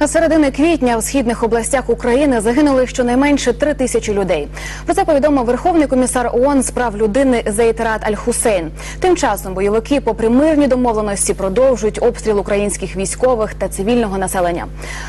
З середини квітня в східних областях України загинули щонайменше три тисячі людей. Про це повідомив Верховний комісар ООН з прав людини Зейд Рад Аль Хусейн. Тим часом бойовики, попри мирні домовленості, продовжують обстріл українських військових та цивільного населення.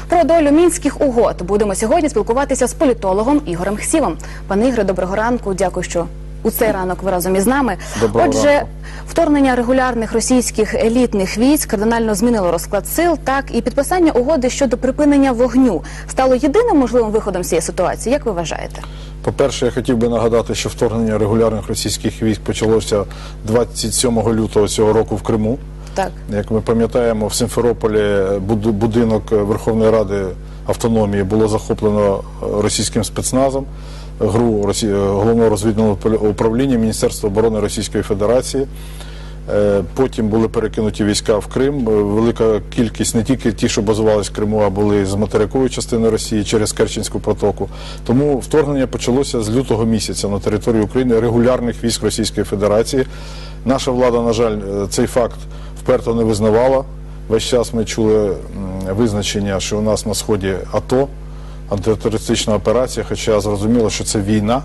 Про долю мінських угод будемо сьогодні спілкуватися з політологом Ігорем Хсівом. Пане Ігоре, доброго ранку. Дякую, що у цей ранок ви разом із нами. Доброго Отже, ранку. Вторгнення регулярних російських елітних військ кардинально змінило розклад сил. Так і підписання угоди щодо припинення вогню стало єдиним можливим виходом з цієї ситуації. Як ви вважаєте? По-перше, я хотів би нагадати, що вторгнення регулярних російських військ почалося 27 лютого цього року в Криму. Так, Як ми пам'ятаємо, в Симферополі будинок Верховної Ради автономії було захоплено е, російським спецназом. ГРУ Росі- е, головного розвідного управління Міністерства оборони Російської Федерації. Е, Потім були перекинуті війська в Крим. Е, Велика кількість не тільки ті, що базувались в Криму, а були з материкової частини Росії через Керченську протоку. Тому вторгнення почалося з лютого місяця на території України регулярних військ Російської Федерації. Наша влада, на жаль, е, цей факт вперто не визнавала. Весь час ми чули визначення, що у нас на сході АТО, антитерористична операція, хоча зрозуміло, що це війна.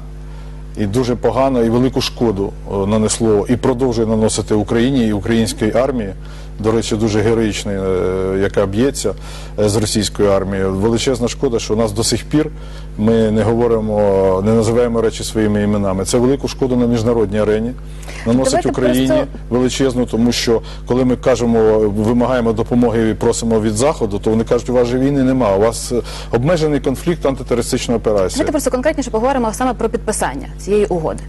І дуже погано і велику шкоду е, нанесло і продовжує наносити Україні і українській армії. До речі, дуже героїчної, е, яка б'ється е, з російською армією. Величезна шкода, що у нас до сих пір ми не говоримо, не називаємо речі своїми іменами. Це велику шкоду на міжнародній арені. Наносить Давайте Україні просто- величезну, тому що коли ми кажемо, вимагаємо допомоги і просимо від заходу, то вони кажуть, у вас же війни немає. У вас е, обмежений конфлікт, антитерористична операція. давайте просто конкретніше поговоримо саме про підписання цієї угоди.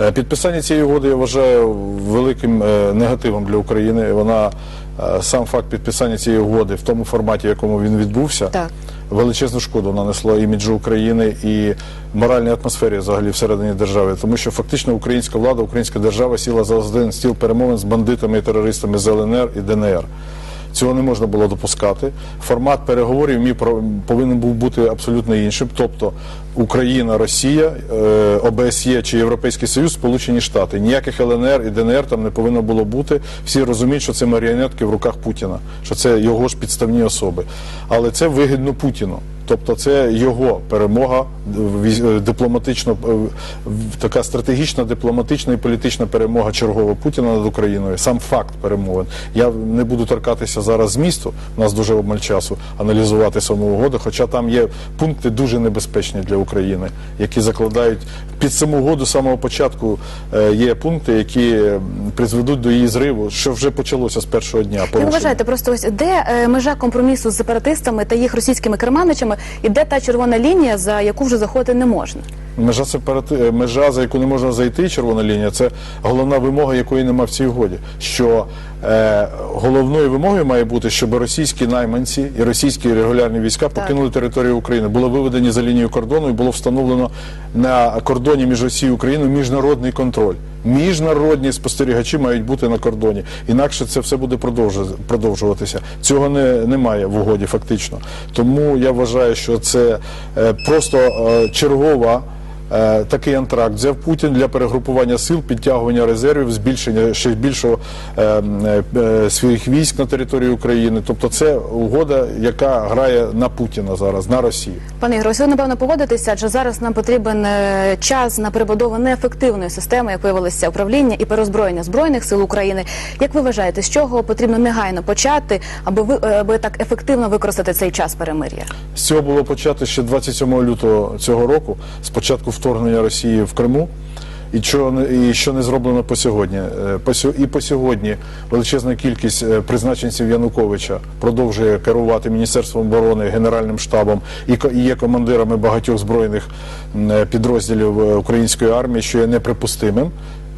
Е, Підписання цієї угоди я вважаю великим е, негативом для України. Вона е, сам факт підписання цієї угоди в тому форматі, в якому він відбувся, Так. величезну шкоду нанесло іміджу України і моральній атмосфері взагалі всередині держави. Тому що фактично українська влада, українська держава сіла за один стіл перемовин з бандитами і терористами з ЛНР і ДНР. Цього не можна було допускати. Формат переговорів мій повинен був бути абсолютно іншим. Тобто Україна, Росія, е, ОБСЄ чи Європейський Союз, Сполучені Штати. Ніяких ЛНР і ДНР там не повинно було бути. Всі розуміють, що це маріонетки в руках Путіна, що це його ж підставні особи. Але це вигідно Путіну. Тобто це його перемога е, дипломатично, е, така стратегічна, дипломатична і політична перемога чергова Путіна над Україною. Сам факт перемовин. Я не буду торкатися зараз змісту. У нас дуже обмаль часу аналізувати саму угоду. Хоча там є пункти дуже небезпечні для України, які закладають під саму угоду з самого початку. е, Є пункти, які призведуть до її зриву, що вже почалося з першого дня. Ви вважаєте, просто ось де межа компромісу з сепаратистами та їх російськими керманичами, і де та червона лінія, за яку вже заходити не можна? Межа сепарати... е, межа, за яку не можна зайти, червона лінія, це головна вимога, якої нема в цій угоді. Що е, головною вимогою має бути, щоб російські найманці і російські регулярні війська покинули територію України, були виведені за лінію кордону і було встановлено на кордоні між Росією і Україною міжнародний контроль. Міжнародні спостерігачі мають бути на кордоні, інакше це все буде продовжу- продовжуватися. Цього не, немає в угоді, фактично. Тому я вважаю, що це е, просто е, чергова. Е, Такий антракт взяв Путін для перегрупування сил, підтягування резервів, збільшення ще більшого е, е, своїх військ на території України. Тобто, це угода, яка грає на Путіна зараз, на Росію. Пане Ігоре, ви напевно погодитеся, адже зараз нам потрібен час на перебудову неефективної системи, як виявилося управління і перезброєння збройних сил України. Як ви вважаєте, з чого потрібно негайно почати, аби ви аби так ефективно використати цей час перемир'я? З цього було почати ще 27 лютого цього року, спочатку вторгнення Росії в Криму. І що і що не зроблено по сьогодні? Е, По і по сьогодні величезна кількість е, призначенців Януковича продовжує керувати міністерством оборони, генеральним штабом і є командирами багатьох збройних е, підрозділів української армії, що є неприпустимим.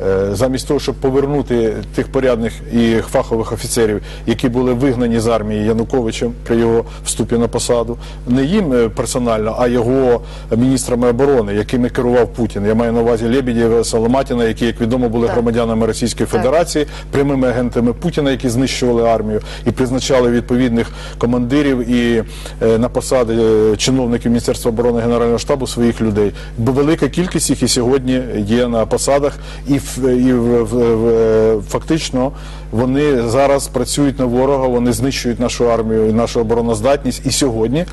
Е, Замість того, щоб повернути тих порядних і фахових офіцерів, які були вигнані з армії Януковичем при його вступі на посаду, не їм е, персонально, а його міністрами оборони, якими керував Путін. Я маю на увазі Лебедєва, Соломатіна, які, як відомо, були Так. громадянами Російської Так. Федерації, прямими агентами Путіна, які знищували армію і призначали відповідних командирів і е, на посади чиновників Міністерства оборони Генерального штабу своїх людей. Бо велика кількість їх і сьогодні є на посадах, і в- і в- в- фактично вони зараз працюють на ворога, вони знищують нашу армію і нашу обороноздатність. І сьогодні е,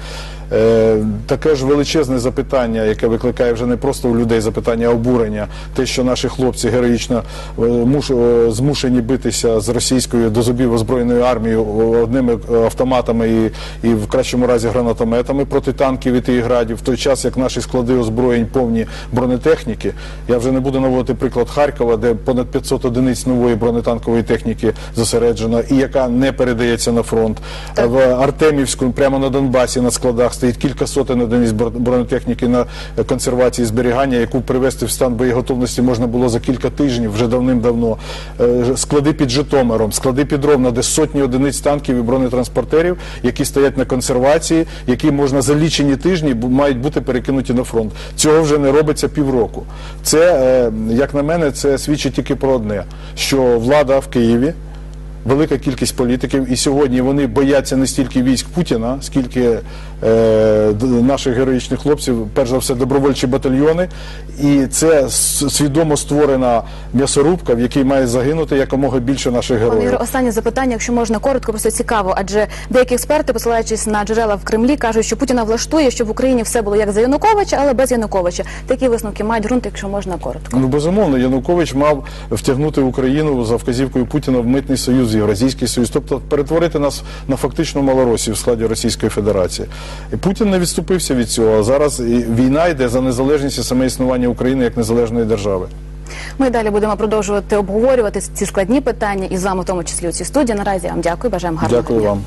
таке ж величезне запитання, яке викликає вже не просто у людей запитання, а обурення, те, що наші хлопці героїчно е, е, змушені битися з російською до зубів озброєною армією одними е, автоматами і, і в кращому разі гранатометами проти танків і тиградів, в той час як наші склади озброєнь повні бронетехніки. Я вже не буду наводити приклад Харкова, де понад 500 одиниць нової бронетанкової техніки зосереджено і яка не передається на фронт. В Артемівську, прямо на Донбасі на складах стоїть кілька сотень одиниць бро- бронетехніки на консервації зберігання, яку привести в стан боєготовності можна було за кілька тижнів, вже давним-давно. Е, Склади під Житомиром, склади під Ровно, де сотні одиниць танків і бронетранспортерів, які стоять на консервації, які можна за лічені тижні мають бути перекинуті на фронт. Цього вже не робиться півроку. Це, е, як на мене, це свідчить тільки про одне: що влада в Києві велика кількість політиків, і сьогодні вони бояться не стільки військ Путіна, скільки е, наших героїчних хлопців, перш за все, добровольчі батальйони. І це свідомо створена м'ясорубка, в якій має загинути якомога більше наших Пане героїв. Останнє запитання, якщо можна коротко, просто цікаво. Адже деякі експерти, посилаючись на джерела в Кремлі, кажуть, що Путіна влаштує, щоб в Україні все було як за Януковича, але без Януковича. Такі висновки мають ґрунт, якщо можна коротко. Ну безумовно, Янукович мав втягнути Україну за вказівкою Путіна в митний союз, Євразійський союз, тобто перетворити нас на фактично Малоросію в складі Російської Федерації. І Путін не відступився від цього. А зараз війна йде за незалежність і саме існування України як незалежної держави. Ми далі будемо продовжувати обговорювати ці складні питання і з вами, в тому числі у цій студії. Наразі я вам дякую. Бажаємо гарного Дякую дня. вам.